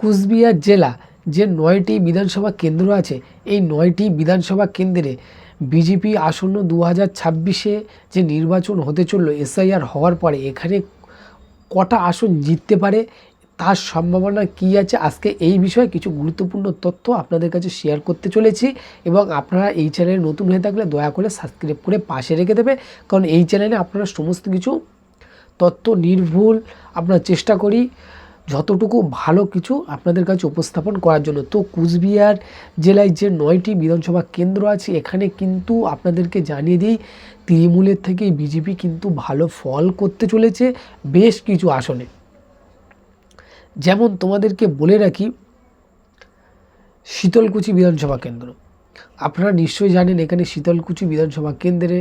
কুচবিহার জেলা যে নয়টি বিধানসভা কেন্দ্র আছে, এই নয়টি বিধানসভা কেন্দ্রে বিজেপি আসন্ন দু হাজার ছাব্বিশে যে নির্বাচন হতে চলল, এসআইআর হওয়ার পরে এখানে কটা আসন জিততে পারে, তার সম্ভাবনা কী আছে? আজকে এই বিষয়ে কিছু গুরুত্বপূর্ণ তথ্য আপনাদের কাছে শেয়ার করতে চলেছি এবং আপনারা এই চ্যানেলে নতুন হয়ে থাকলে দয়া করে সাবস্ক্রাইব করে পাশে রেখে দেবে, কারণ এই চ্যানেলে আপনারা সমস্ত কিছু তথ্য নির্ভুল আপনার চেষ্টা করি। যতটুকু ভালো কিছু আপনাদের কাছে উপস্থাপন করার জন্য। তো কুচবিহার জেলায় যে নয়টি বিধানসভা কেন্দ্র আছে, এখানে কিন্তু আপনাদেরকে জানিয়ে দিই, তৃণমূলের থেকে বিজেপি কিন্তু ভালো ফল করতে চলেছে বেশ কিছু আসনে। যেমন তোমাদেরকে বলে রাখি, শীতলকুচি বিধানসভা কেন্দ্র। আপনারা নিশ্চয়ই জানেন এখানে শীতলকুচি বিধানসভা কেন্দ্রে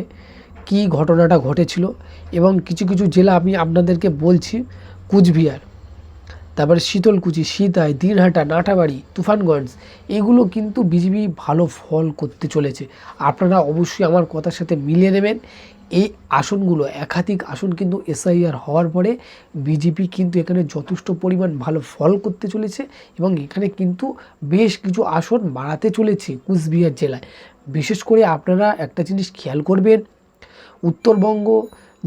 কী ঘটনাটা ঘটেছিল এবং কিছু কিছু জেলা আমি আপনাদেরকে বলছি, কুচবিহার। তারপরে শীতলকুচি, সিতাই দিনহাটা নাটাবাড়ি, তুফানগঞ্জ, এগুলো কিন্তু বিজেপি ভালো ফল করতে চলেছে। আপনারা অবশ্যই আমার কথার সাথে মিলিয়ে নেবেন। এই আসনগুলো একাধিক আসন কিন্তু এসআইআর হওয়ার পরে বিজেপি কিন্তু এখানে যথেষ্ট পরিমাণ ভালো ফল করতে চলেছে এবং এখানে কিন্তু বেশ কিছু আসন বাড়াতে চলেছে কুচবিহার জেলায়। বিশেষ করে আপনারা একটা জিনিস খেয়াল করবেন, উত্তরবঙ্গ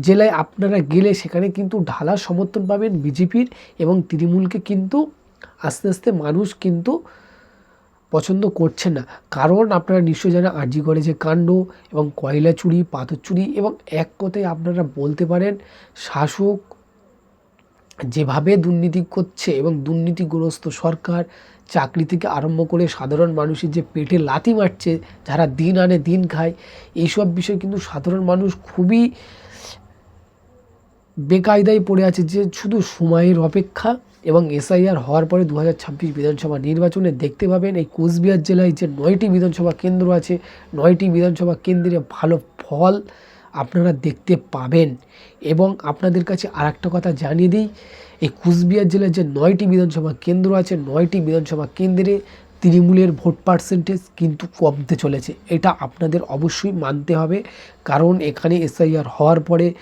জেলায় আপনারা গেলে সেখানে কিন্তু ঢালা সমর্থন পাবেন বিজেপির এবং তৃণমূলকে কিন্তু আস্তে আস্তে মানুষ কিন্তু পছন্দ করছে না। কারণ আপনারা নিশ্চয়ই জানেন আরজি করে যে কাণ্ড এবং কয়লা চুরি, পাথর চুরি এবং এক কথায় আপনারা বলতে পারেন শাসক যেভাবে দুর্নীতি করছে এবং দুর্নীতিগ্রস্ত সরকার চাকরি থেকে আরম্ভ করে সাধারণ মানুষের যে পেটে লাথি মারছে, যারা দিন আনে দিন খায়, এইসব বিষয়ে কিন্তু সাধারণ মানুষ খুবই বেকায়দায় পড়ে আছে যে শুধু সময়ের অপেক্ষা এবং এসআইআর হওয়ার পরে দু হাজার ছাব্বিশ বিধানসভা নির্বাচনে দেখতে পাবেন এই কোচবিহার জেলায় যে নয়টি বিধানসভা কেন্দ্র আছে, নয়টি বিধানসভা কেন্দ্রে ভালো ফল আপনারা দেখতে পাবেন। এবং আপনাদের কাছে আর কথা জানিয়ে দিই, এই কুচবিহার জেলার যে নয়টি বিধানসভা কেন্দ্র আছে, নয়টি বিধানসভা কেন্দ্রে তৃণমূলের ভোট পার্সেন্টেজ কিন্তু কমতে চলেছে। এটা আপনাদের অবশ্যই মানতে হবে, কারণ এখানে এসআইআর হওয়ার পরে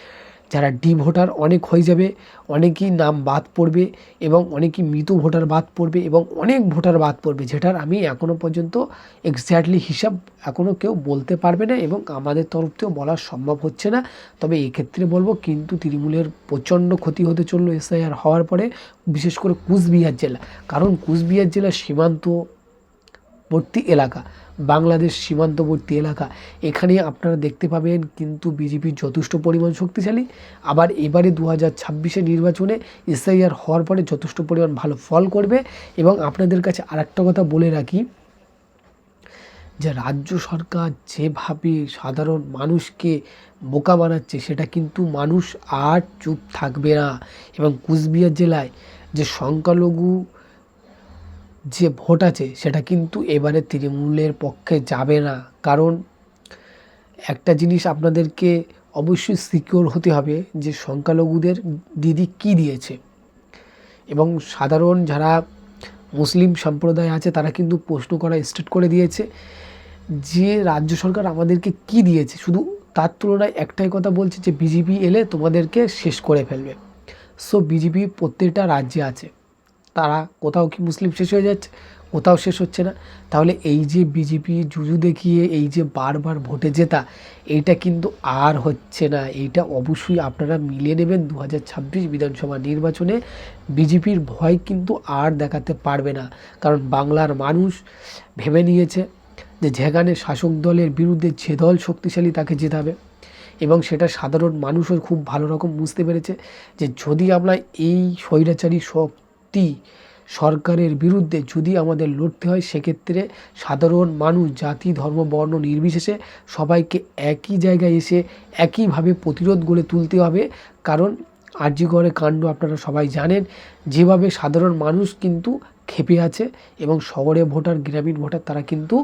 যারা ডি ভোটার, অনেক হয়ে যাবে, অনেকই নাম বাদ পড়বে এবং অনেকই মৃত ভোটার বাদ পড়বে এবং অনেক ভোটার বাদ পড়বে, যেটার আমি এখনও পর্যন্ত এক্স্যাক্টলি হিসাব এখনও কেউ বলতে পারবে না এবং আমাদের তরফ থেকেও বলা সম্ভব হচ্ছে না। তবে এক্ষেত্রে বলব, কিন্তু তৃণমূলের প্রচণ্ড ক্ষতি হতে চলল এসআইআর হওয়ার পরে, বিশেষ করে কুচবিহার জেলা। কারণ কুচবিহার জেলা সীমান্তবর্তী এলাকা। বাংলাদেশ সীমান্তবর্তী এলাকা। এখানে আপনারা দেখতে পাবেন কিন্তু বিজেপি যথেষ্ট পরিমাণ শক্তিশালী। আবার এবারে দু হাজার ছাব্বিশে নির্বাচনে এসআইআর হওয়ার পরে যথেষ্ট পরিমাণ ভালো ফল করবে। এবং আপনাদের কাছে আরেকটা কথা বলে রাখি, যে রাজ্য সরকার যেভাবে সাধারণ মানুষকে বোকা বানাচ্ছে, সেটা কিন্তু মানুষ আর চুপ থাকবে না। এবং কুচবিহার জেলায় যে সংখ্যালঘু যে ভোট আছে, সেটা কিন্তু এবারে তৃণমূলের পক্ষে যাবে না। কারণ একটা জিনিস আপনাদেরকে অবশ্যই সিকিওর হতে হবে যে সংখ্যালঘুদের দিদি কি দিয়েছে। এবং সাধারণ যারা মুসলিম সম্প্রদায় আছে, তারা কিন্তু প্রশ্ন করা স্টার্ট করে দিয়েছে যে রাজ্য সরকার আমাদেরকে কি দিয়েছে। শুধু তার তুলনায় একটাই কথা বলছে যে বিজেপি এলে তোমাদেরকে শেষ করে ফেলবে। সো বিজেপি প্রত্যেকটা রাজ্যে আছে। তারা কোথাও কি মুসলিম শেষ হয়ে যাচ্ছে? কোথাও শেষ হচ্ছে না। তাহলে এই যে বিজেপি জুজু দেখিয়ে এই যে বারবার ভোটে জেতা এইটা কিন্তু আর হচ্ছে না। এইটা অবশ্যই আপনারা মিলিয়ে নেবেন দু হাজার ছাব্বিশ বিধানসভা নির্বাচনে। বিজেপির ভয় কিন্তু আর দেখাতে পারবে না। কারণ বাংলার মানুষ ভেবে নিয়েছে যে যেখানে শাসক দলের বিরুদ্ধে যে দল শক্তিশালী তাকে জেতাবে। এবং সেটা সাধারণ মানুষও খুব ভালো রকম বুঝতে পেরেছে যে যদি আমরা এই স্বৈরাচারী শক্তি সরকারের বিরুদ্ধে যদি আমাদের লড়তে হয়, সেক্ষেত্রে সাধারণ মানুষ, জাতি, ধর্ম, বর্ণ নির্বিশেষে সবাইকে একই জায়গায় এসে একইভাবে প্রতিরোধ গড়ে তুলতে হবে। কারণ আর্যগড়ে কাণ্ড আপনারা সবাই জানেন, যেভাবে সাধারণ মানুষ কিন্তু ক্ষেপে আছে এবং শহরে ভোটার, গ্রামীণ ভোটার, তারা কিন্তু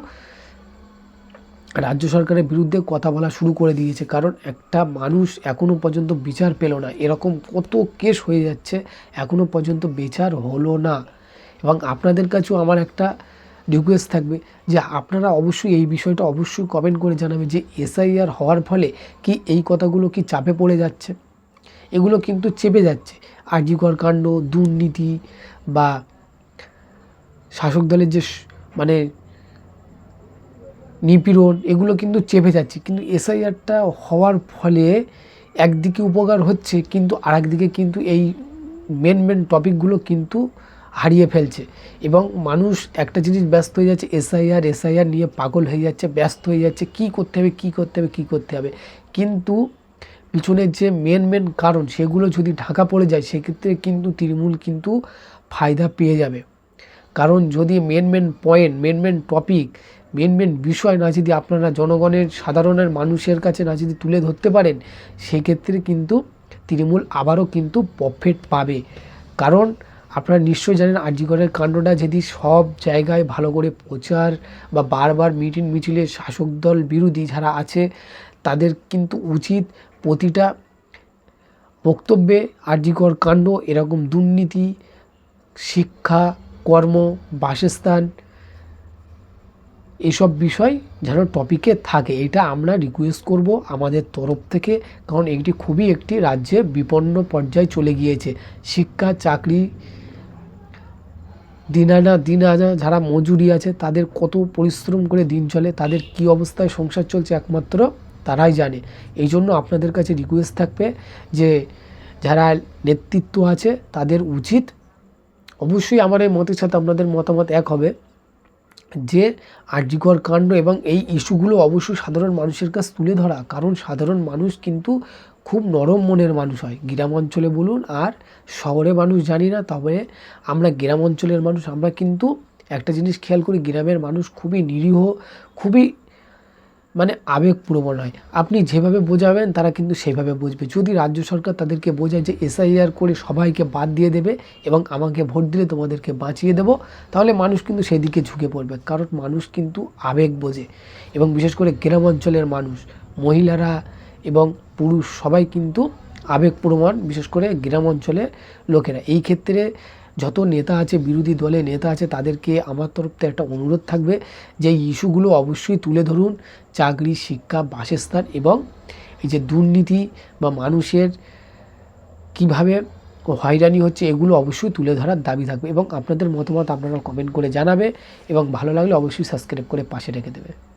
রাজ্য সরকারের বিরুদ্ধে কথা বলা শুরু করে দিয়েছে। কারণ একটা মানুষ এখনও পর্যন্ত বিচার পেল না। এরকম কত কেস হয়ে যাচ্ছে এখনও পর্যন্ত বিচার হলো না। এবং আপনাদের কাছেও আমার একটা রিকোয়েস্ট থাকবে যে আপনারা অবশ্যই এই বিষয়টা অবশ্যই কমেন্ট করে জানাবে যে এসআইআর হওয়ার ফলে কি এই কথাগুলো কি চাপে পড়ে যাচ্ছে? এগুলো কিন্তু চেপে যাচ্ছে। আর্যিকর কাণ্ড, দুর্নীতি বা শাসক দলের যে মানে নিপীড়ন, এগুলো কিন্তু চেপে যাচ্ছে। কিন্তু এসআইআরটা হওয়ার ফলে একদিকে উপকার হচ্ছে, কিন্তু আরেকদিকে কিন্তু এই মেন মেন টপিকগুলো কিন্তু হারিয়ে ফেলছে। এবং মানুষ একটা জিনিস ব্যস্ত হয়ে যাচ্ছে, এসআইআর এসআইআর নিয়ে পাগল হয়ে যাচ্ছে, ব্যস্ত হয়ে যাচ্ছে, কি করতে হবে, কি করতে হবে, কি করতে হবে? কিন্তু পিছনের যে মেন মেন কারণ, সেগুলো যদি ঢাকা পড়ে যায়, সেক্ষেত্রে কিন্তু তৃণমূল কিন্তু ফায়দা পেয়ে যাবে। কারণ যদি main main point main main topic main main বিষয় না যদি আপনারা জনগণের, সাধারণের মানুষের কাছে না যদি তুলে ধরতে পারেন, সেক্ষেত্রে কিন্তু তৃণমূল আবারও কিন্তু প্রফিট পাবে। কারণ আপনারা নিশ্চয়ই জানেন আরজিগড়ের কাণ্ডটা যদি সব জায়গায় ভালো করে প্রচার বা বারবার মিটিং মিছিলে শাসক দল বিরোধী যারা আছে, তাদের কিন্তু উচিত প্রতিটা বক্তব্যে আরজিকর কাণ্ড, এরকম দুর্নীতি, শিক্ষা কর্ম, বাসস্থান, এসব বিষয় যেন টপিকে থাকে। এটা আমরা রিকোয়েস্ট করব আমাদের তরফ থেকে, কারণ এটি খুবই একটি রাজ্যে বিপন্ন পর্যায়ে চলে গিয়েছে। শিক্ষা, চাকরি দিন আনা দিন আনা যারা মজুরি আছে, তাদের কত পরিশ্রম করে দিন চলে, তাদের কি অবস্থায় সংসার চলছে একমাত্র তারাই জানে। এই জন্য আপনাদের কাছে রিকোয়েস্ট থাকবে যে, যারা নেতৃত্ব আছে, তাদের উচিত অবশ্যই আমার এই মতের সাথে আপনাদের মতামত এক হবে যে আর্যিকর কাণ্ড এবং এই ইস্যুগুলো অবশ্যই সাধারণ মানুষের কাছে তুলে ধরা, কারণ সাধারণ মানুষ কিন্তু খুব নরম মনের মানুষ হয়। গ্রাম অঞ্চলে বলুন আর শহরে মানুষ জানি না, তবে আমরা গ্রাম অঞ্চলের মানুষ, আমরা কিন্তু একটা জিনিস খেয়াল করি, গ্রামের মানুষ খুবই নিরীহ, খুবই মানে আবেগপ্রবণ হয়। আপনি যেভাবে বোঝাবেন, তারা কিন্তু সেভাবে বুঝবে। যদি রাজ্য সরকার তাদেরকে বোঝায় যে এসআইআর করে সবাইকে বাদ দিয়ে দেবে এবং আমাকে ভোট দিলে তোমাদেরকে বাঁচিয়ে দেবো, তাহলে মানুষ কিন্তু সেদিকে ঝুঁকে পড়বে। কারণ মানুষ কিন্তু আবেগ বোঝে এবং বিশেষ করে গ্রাম অঞ্চলের মানুষ, মহিলারা এবং পুরুষ সবাই কিন্তু আবেগপ্রবণ বিশেষ করে গ্রাম অঞ্চলের লোকেরা। এই ক্ষেত্রে যত নেতা আছে, বিরোধী দলে নেতা আছে, তাদেরকে আমার তরফ থেকে একটা অনুরোধ থাকবে যে ইস্যুগুলো অবশ্যই তুলে ধরুন। চাকরি, শিক্ষা, বাসস্থান এবং এই যে দুর্নীতি বা মানুষের কীভাবে হয়রানি হচ্ছে, এগুলো অবশ্যই তুলে ধরার দাবি থাকবে এবং আপনাদের মতামত আপনারা কমেন্ট করে জানাবে এবং ভালো লাগলে অবশ্যই সাবস্ক্রাইব করে পাশে রেখে দেবে।